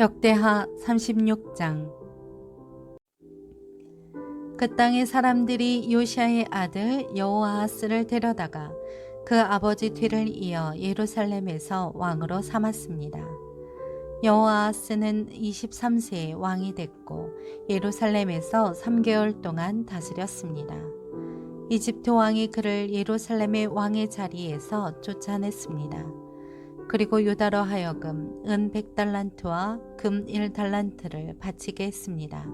역대하 36장 그 땅의 사람들이 요시아의 아들 여호아하스를 데려다가 그 아버지 뒤를 이어 예루살렘에서 왕으로 삼았습니다. 여호아하스는 23세에 왕이 됐고 예루살렘에서 3개월 동안 다스렸습니다. 이집트 왕이 그를 예루살렘의 왕의 자리에서 쫓아냈습니다. 그리고 유다로 하여금 은 100달란트와 금 1달란트를 바치게 했습니다.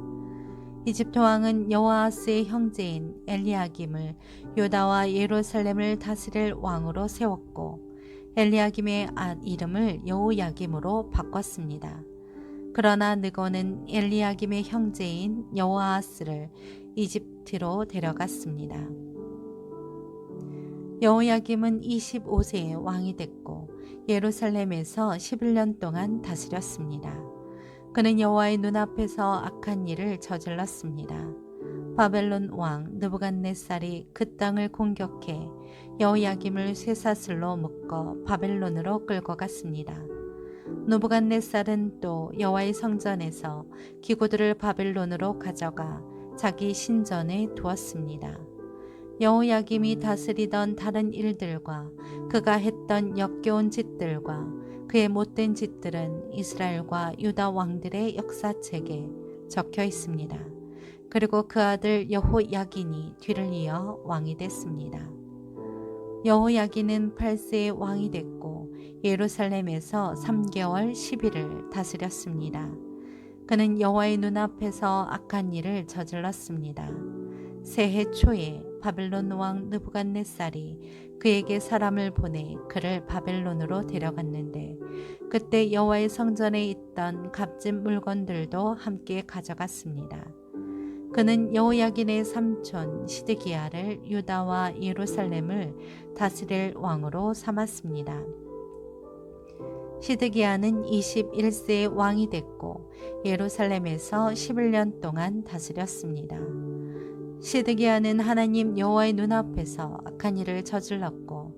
이집트 왕은 여호아스의 형제인 엘리야김을 유다와 예루살렘을 다스릴 왕으로 세웠고 엘리야김의 아 이름을 여호야김으로 바꿨습니다. 그러나 느고는 엘리야김의 형제인 여호아스를 이집트로 데려갔습니다. 여호야김은 25세에 왕이 됐고 예루살렘에서 11년 동안 다스렸습니다. 그는 여호와의 눈앞에서 악한 일을 저질렀습니다. 바벨론 왕 느부갓네살이 그 땅을 공격해 여호야김을 쇠사슬로 묶어 바벨론으로 끌고 갔습니다. 느부갓네살은 또 여호와의 성전에서 기구들을 바벨론으로 가져가 자기 신전에 두었습니다. 여호야김이 다스리던 다른 일들과 그가 했던 역겨운 짓들과 그의 못된 짓들은 이스라엘과 유다 왕들의 역사책에 적혀 있습니다. 그리고 그 아들 여호야긴이 뒤를 이어 왕이 됐습니다. 여호야긴은 8세에 왕이 됐고 예루살렘에서 3개월 10일을 다스렸습니다. 그는 여호와의 눈앞에서 악한 일을 저질렀습니다. 새해 초에 바벨론 왕 느부갓네살이 그에게 사람을 보내 그를 바벨론으로 데려갔는데 그때 여호와의 성전에 있던 값진 물건들도 함께 가져갔습니다. 그는 여호야긴의 삼촌 시드기야를 유다와 예루살렘을 다스릴 왕으로 삼았습니다. 시드기야는 21세의 왕이 됐고 예루살렘에서 11년 동안 다스렸습니다. 시드기야는 하나님 여호와의 눈앞에서 악한 일을 저질렀고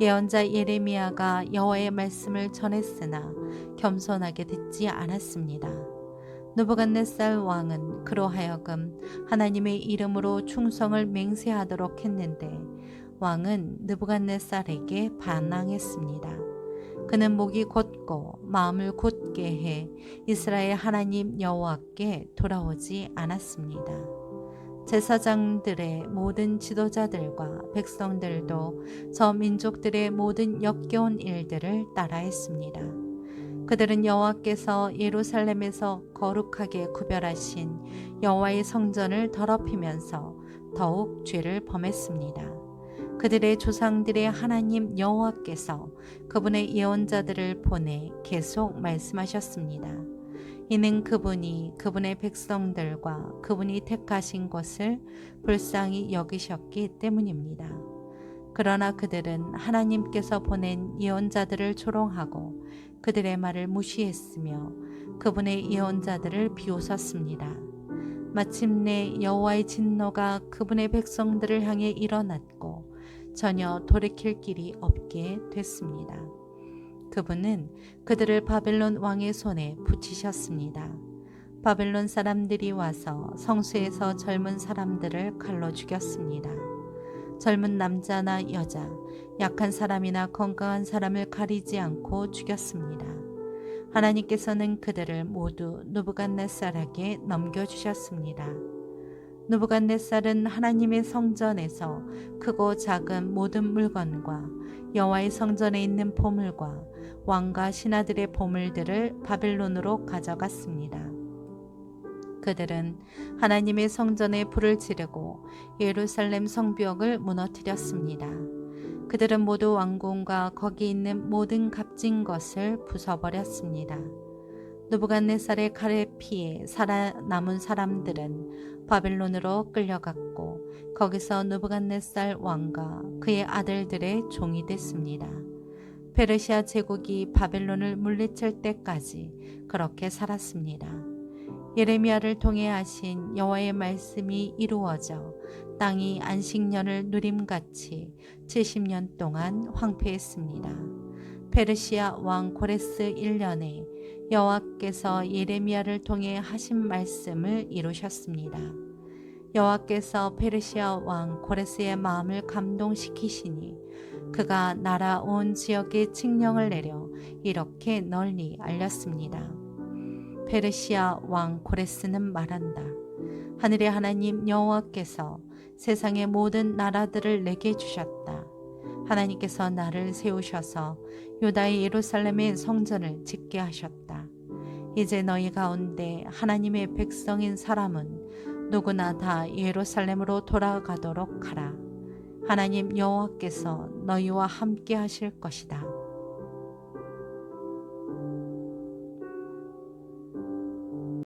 예언자 예레미야가 여호와의 말씀을 전했으나 겸손하게 듣지 않았습니다. 느부갓네살 왕은 그로 하여금 하나님의 이름으로 충성을 맹세하도록 했는데 왕은 느부갓네살에게 반항했습니다. 그는 목이 곧고 마음을 곧게 해 이스라엘 하나님 여호와께 돌아오지 않았습니다. 제사장들의 모든 지도자들과 백성들도 저 민족들의 모든 역겨운 일들을 따라했습니다. 그들은 여호와께서 예루살렘에서 거룩하게 구별하신 여호와의 성전을 더럽히면서 더욱 죄를 범했습니다. 그들의 조상들의 하나님 여호와께서 그분의 예언자들을 보내 계속 말씀하셨습니다. 이는 그분이 그분의 백성들과 그분이 택하신 것을 불쌍히 여기셨기 때문입니다. 그러나 그들은 하나님께서 보낸 예언자들을 조롱하고 그들의 말을 무시했으며 그분의 예언자들을 비웃었습니다. 마침내 여호와의 진노가 그분의 백성들을 향해 일어났고 전혀 돌이킬 길이 없게 됐습니다. 그분은 그들을 바벨론 왕의 손에 붙이셨습니다. 바벨론 사람들이 와서 성수에서 젊은 사람들을 칼로 죽였습니다. 젊은 남자나 여자, 약한 사람이나 건강한 사람을 가리지 않고 죽였습니다. 하나님께서는 그들을 모두 누부갓네살에게 넘겨주셨습니다. 누부갓네살은 하나님의 성전에서 크고 작은 모든 물건과 여호와의 성전에 있는 보물과 왕과 신하들의 보물들을 바벨론으로 가져갔습니다. 그들은 하나님의 성전에 불을 지르고 예루살렘 성벽을 무너뜨렸습니다. 그들은 모두 왕궁과 거기 있는 모든 값진 것을 부숴버렸습니다. 누부갓네살의 칼에 피해 살아남은 사람들은 바벨론으로 끌려갔고 거기서 누부갓네살 왕과 그의 아들들의 종이 됐습니다. 페르시아 제국이 바벨론을 물리칠 때까지 그렇게 살았습니다. 예레미야를 통해 하신 여호와의 말씀이 이루어져 땅이 안식년을 누림같이 70년 동안 황폐했습니다. 페르시아 왕 고레스 1년에 여호와께서 예레미야를 통해 하신 말씀을 이루셨습니다. 여호와께서 페르시아 왕 고레스의 마음을 감동시키시니 그가 나라 온 지역에 칙령을 내려 이렇게 널리 알렸습니다. 페르시아 왕 고레스는 말한다. 하늘의 하나님 여호와께서 세상의 모든 나라들을 내게 주셨다. 하나님께서 나를 세우셔서 유다의 예루살렘의 성전을 짓게 하셨다. 이제 너희 가운데 하나님의 백성인 사람은 누구나 다 예루살렘으로 돌아가도록 하라. 하나님 여호와께서 너희와 함께 하실 것이다.